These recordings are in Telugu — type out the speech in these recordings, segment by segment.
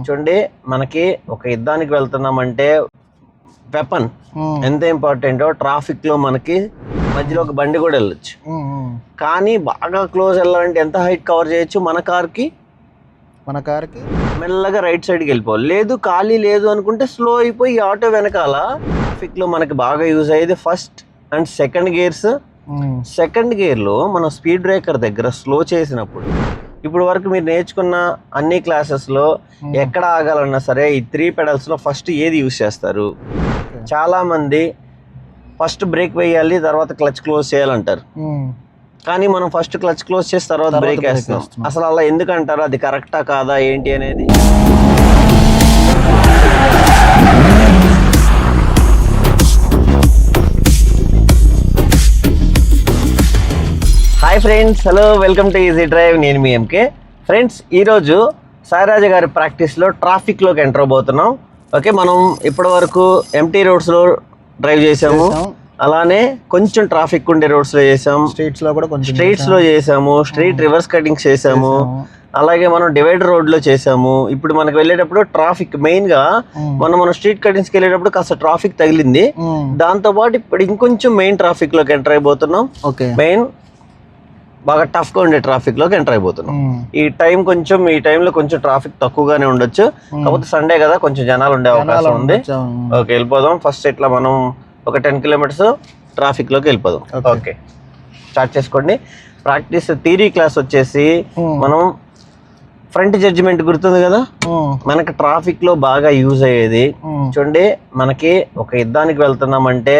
చూడండి మనకి ఒక యుద్ధానికి వెళ్తున్నామంటే వెపన్ ఉమ్, ఎంత ఇంపార్టెంటో ట్రాఫిక్లో మనకి మధ్యలో ఒక బండి కూడా వెళ్ళొచ్చు. ఉమ్, ఉమ్. కానీ బాగా క్లోజ్ వెళ్ళాలంటే ఎంత హైట్ కవర్ చేయొచ్చు? మన కార్కి మన కార్కి మెల్లగా రైట్ సైడ్కి వెళ్ళిపోవాలి. లేదు ఖాళీ లేదు అనుకుంటే స్లో అయిపోయి ఆటో వెనకాల ట్రాఫిక్లో మనకి బాగా యూజ్ అయ్యేది first and second gears second గేర్లో మనం స్పీడ్ బ్రేకర్ దగ్గర స్లో చేసినప్పుడు ఇప్పుడు వరకు మీరు నేర్చుకున్న అన్ని క్లాసెస్లో ఎక్కడ ఆగాలన్నా సరే ఈ త్రీ పెడల్స్లో ఫస్ట్ ఏది యూస్ చేస్తారు? Okay. చాలా మంది ఫస్ట్ బ్రేక్ వేయాలి తర్వాత క్లచ్ క్లోజ్ చేయాలంటారు. ఉమ్, కానీ మనం ఫస్ట్ క్లచ్ క్లోజ్ చేసి తర్వాత బ్రేక్ వేస్తున్నాం. అసలు అలా ఎందుకంటారు? అది కరెక్టా కాదా? ఏంటి అనేది? Hi friends hello welcome to Easy Drive నేను మీ ఎంకే ఫ్రెండ్స్ ఈరోజు సాయిరాజ గారి ప్రాక్టీస్లో ట్రాఫిక్లోకి ఎంటర్ అవబోతున్నాం. ఓకే మనం ఇప్పటి వరకు ఎంటీ రోడ్స్లో డ్రైవ్ చేసాము చేసాం. అలానే కొంచెం ట్రాఫిక్ ఉండే రోడ్స్లో చేసాం స్ట్రీట్స్లో కూడా కొంచెం స్ట్రీట్స్లో చేసాము స్ట్రీట్ రివర్స్ కటింగ్స్ చేసాము చేసాము. అలాగే మనం డివైడర్ రోడ్లో చేసాము ఇప్పుడు మనకు వెళ్ళేటప్పుడు ట్రాఫిక్ మెయిన్గా మనం మనం స్ట్రీట్ కటింగ్స్కి వెళ్ళేటప్పుడు కాస్త ట్రాఫిక్ తగిలింది. దాంతో పాటు ఇప్పుడు ఇంకొంచెం మెయిన్ ట్రాఫిక్లోకి ఎంటర్ అయిపోతున్నాం. ఓకే. మెయిన్ బాగా టఫ్గా ఉండే ట్రాఫిక్లోకి ఎంటర్ అయిపోతున్నాం. ఈ టైం కొంచెం ఈ టైంలో కొంచెం ట్రాఫిక్ తక్కువగానే ఉండొచ్చు. కాకపోతే సండే కదా కొంచెం జనాలు ఉండే అవకాశం ఉంది. ఓకే వెళ్ళిపోదాం. ఫస్ట్ ఇట్లా మనం ఒక టెన్ కిలోమీటర్స్ ట్రాఫిక్లోకి వెళ్ళిపోదాం. ఓకే. స్టార్ట్ చేసుకోండి. ప్రాక్టీస్ థీరీ క్లాస్ వచ్చేసి మనం ఫ్రంట్ జడ్జిమెంట్ గుర్తుంది కదా? మనకి ట్రాఫిక్లో బాగా యూజ్ అయ్యేది. చూడండి మనకి ఒక యుద్ధానికి వెళ్తున్నామంటే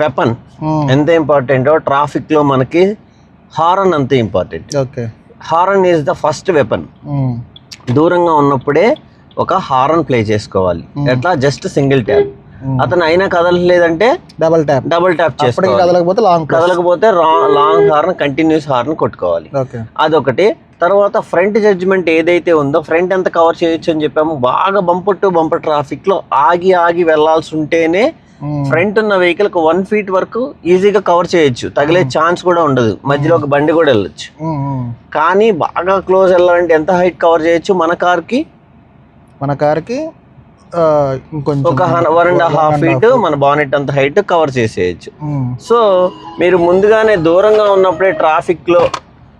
వెపన్ ఉమ్, ఎంత ఇంపార్టెంటో ట్రాఫిక్లో మనకి హారన్ అంత important okay horn is the first weapon దూరంగా ఉన్నప్పుడే ఒక హారన్ ప్లే చేసుకోవాలి. ఎట్లా? Just single tap. అతను అయినా కదలలేదంటే డబల్ ట్యాప్ డబుల్ ట్యాప్ చేసుకోవాలి. కదలకపోతే లాంగ్ కదలకపోతే లాంగ్ హార్న్ కంటిన్యూస్ హార్న్ కొట్టుకోవాలి. ఓకే అదొకటి. తర్వాత ఫ్రంట్ జడ్జిమెంట్ ఏదైతే ఉందో ఫ్రంట్ ఎంత కవర్ చేయొచ్చు అని చెప్పాము. బాగా బంపర్ టు బంపర్ ట్రాఫిక్లో ఆగి ఆగి వెళ్ళాల్సి ఉంటేనే ఫ్రంట్ ఉన్న వెహికల్కు వన్ ఫీట్ వరకు ఈజీగా కవర్ చేయొచ్చు. తగిలే ఛాన్స్ కూడా ఉండదు. మధ్యలో ఒక బండి కూడా వెళ్ళొచ్చు. కానీ బాగా క్లోజ్ వెళ్ళాలంటే ఎంత హైట్ కవర్ చేయొచ్చు? మన కార్కి? మన కార్కి ఇంకొంచెం ఒక వన్ అండ్ హాఫ్ ఫీట్ మన బానెట్ అంత హైట్ కవర్ చేసేయచ్చు. సో మీరు ముందుగానే దూరంగా ఉన్నప్పుడే ట్రాఫిక్లో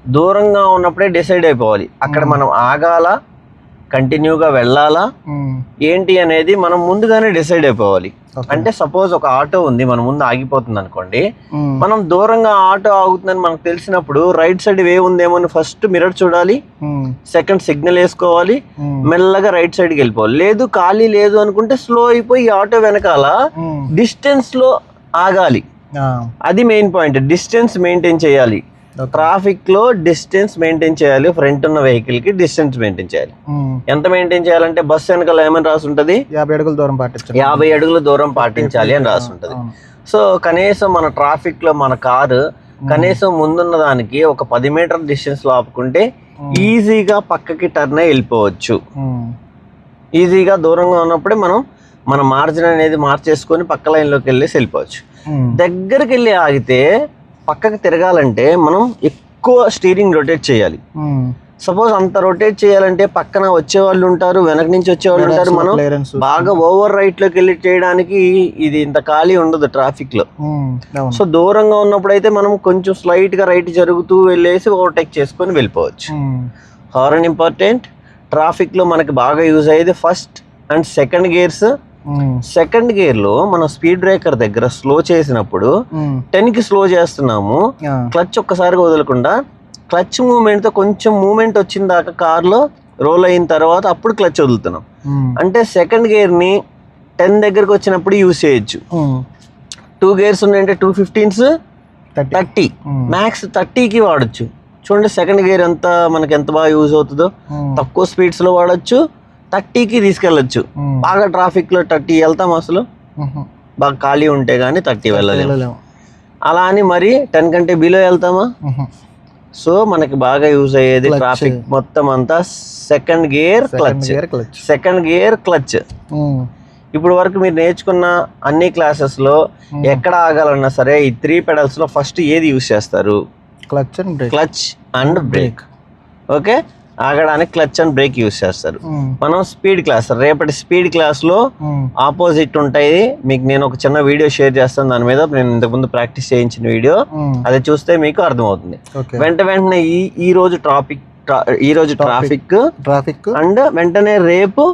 దూరంగా ఉన్నప్పుడే డిసైడ్ అయిపోవాలి. అక్కడ మనం ఆగాల? కంటిన్యూగా వెళ్ళాలా? ఏంటి అనేది మనం ముందుగానే డిసైడ్ అయిపోవాలి. అంటే సపోజ్ ఒక ఆటో ఉంది మన ముందు ఆగిపోతుంది అనుకోండి మనం దూరంగా ఆటో ఆగుతుందని మనకు తెలిసినప్పుడు రైట్ సైడ్ వే ఉందేమో అని ఫస్ట్ మిర్రర్ చూడాలి సెకండ్ సిగ్నల్ వేసుకోవాలి మెల్లగా రైట్ సైడ్కి వెళ్ళిపోవాలి. లేదు ఖాళీ లేదు అనుకుంటే స్లో అయిపోయి ఈ ఆటో వెనకాల డిస్టెన్స్లో ఆగాలి. అది మెయిన్ పాయింట్. డిస్టెన్స్ మెయింటైన్ చేయాలి. ట్రాఫిక్లో డిస్టెన్స్ మెయింటైన్ చేయాలి ఫ్రంట్ ఉన్న వెహికల్కి డిస్టెన్స్ మెయింటైన్ చేయాలి. ఉమ్, ఎంత మెయింటైన్ చేయాలంటే బస్ వెనకాల ఏమని రాసి ఉంటది? యాభై అడుగుల దూరం పాటించండి యాభై అడుగుల దూరం పాటించాలి అని రాసి ఉంటది. సో కనీసం మన ట్రాఫిక్లో మన కారు కనీసం ముందున్న దానికి ఒక పది మీటర్ డిస్టెన్స్లో ఆపుకుంటే ఈజీగా పక్కకి టర్న్ అయి వెళ్ళిపోవచ్చు. ఈజీగా దూరంగా ఉన్నప్పుడే మనం మన మార్జిన్ అనేది మార్చేసుకొని పక్క లైన్లోకి వెళ్ళేసి వెళ్ళిపోవచ్చు. దగ్గరికి వెళ్ళి ఆగితే పక్కకి తిరగాలంటే మనం ఎక్కువ స్టీరింగ్ రొటేట్ చేయాలి. సపోజ్ అంత రొటేట్ చేయాలంటే పక్కన వచ్చే వాళ్ళు ఉంటారు వెనక నుంచి వచ్చే వాళ్ళు ఉంటారు. మనం బాగా ఓవర్ రైట్లోకి వెళ్ళి చేయడానికి ఇది ఇంత ఖాళీ ఉండదు ట్రాఫిక్లో. సో దూరంగా ఉన్నప్పుడైతే మనం కొంచెం స్లైట్గా రైట్ జరుగుతూ వెళ్ళేసి ఓవర్టేక్ చేసుకొని వెళ్ళిపోవచ్చు. హార్న్ ఇంపార్టెంట్ ట్రాఫిక్లో మనకి బాగా యూజ్ అయ్యేది first and second gears second గేర్లో మనం స్పీడ్ బ్రేకర్ దగ్గర స్లో చేసినప్పుడు టెన్కి స్లో చేస్తున్నాము. క్లచ్ ఒక్కసారిగా వదలకుండా క్లచ్ మూమెంట్తో కొంచెం మూమెంట్ వచ్చిన దాకా కార్లో రోల్ అయిన తర్వాత అప్పుడు క్లచ్ వదులుతున్నాం. ఉమ్, అంటే సెకండ్ గేర్ని టెన్ దగ్గరకు వచ్చినప్పుడు యూజ్ చేయొచ్చు. టూ గేర్స్ ఉన్నాయంటే టూ ఫిఫ్టీన్స్ థర్టీ మ్యాక్స్ థర్టీకి వాడచ్చు. చూడండి సెకండ్ గేర్ ఎంత మనకి ఎంత బాగా యూజ్ అవుతుందో. తక్కువ స్పీడ్స్లో వాడచ్చు. థర్టీకి తీసుకెళ్ళచ్చు. బాగా ట్రాఫిక్లో థర్టీ వెళ్తాం అసలు. బాగా ఖాళీ ఉంటే గానీ థర్టీ వెళ్ళలేము. అలా అని మరి టెన్ కంటే బిలో వెళ్తామా? సో మనకి బాగా యూజ్ అయ్యేది. ట్రాఫిక్ మొత్తం అంతా second gear clutch second gear clutch ఇప్పుడు వరకు మీరు నేర్చుకున్న అన్ని క్లాసెస్లో ఎక్కడ ఆగాలన్నా సరే ఈ త్రీ పెడల్స్లో ఫస్ట్ ఏది యూజ్ చేస్తారు? Clutch and brake clutch and brake okay ఆగడానికి clutch and brake use చేస్తారు. మనం స్పీడ్ క్లాస్ రేపటి స్పీడ్ క్లాస్లో ఉమ్, ఆపోజిట్ ఉంటాయి. మీకు నేను ఒక చిన్న వీడియో షేర్ చేస్తాను. దాని మీద నేను ఇంతకుముందు ప్రాక్టీస్ చేయించిన వీడియో. అది చూస్తే మీకు అర్థమవుతుంది. వెంట వెంటనే ఈ ఈ రోజు ట్రాఫిక్ ఈ రోజు ట్రాఫిక్ ట్రాఫిక్. అండ్ వెంటనే రేపు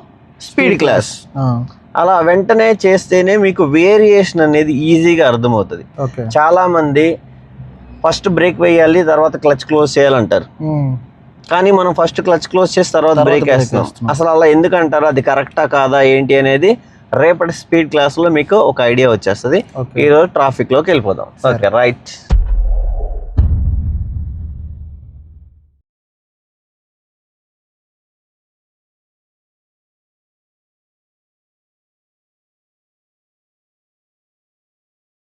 స్పీడ్ క్లాస్. అలా వెంటనే చేస్తేనే మీకు వేరియేషన్ అనేది ఈజీగా అర్థమవుతుంది. చాలా మంది ఫస్ట్ బ్రేక్ వేయాలి తర్వాత క్లచ్ క్లోజ్ చేయాలంటారు. కానీ మనం ఫస్ట్ క్లచ్ క్లోజ్ చేసి తర్వాత బ్రేక్ వేస్తున్నాం వేస్తున్నాం. అసలు అలా ఎందుకంటారు? అది కరెక్టా కాదా? ఏంటి అనేది రేపటి స్పీడ్ క్లాస్లో మీకు ఒక ఐడియా వచ్చేస్తుంది. ఈరోజు ట్రాఫిక్లోకి వెళ్ళిపోదాం. Okay right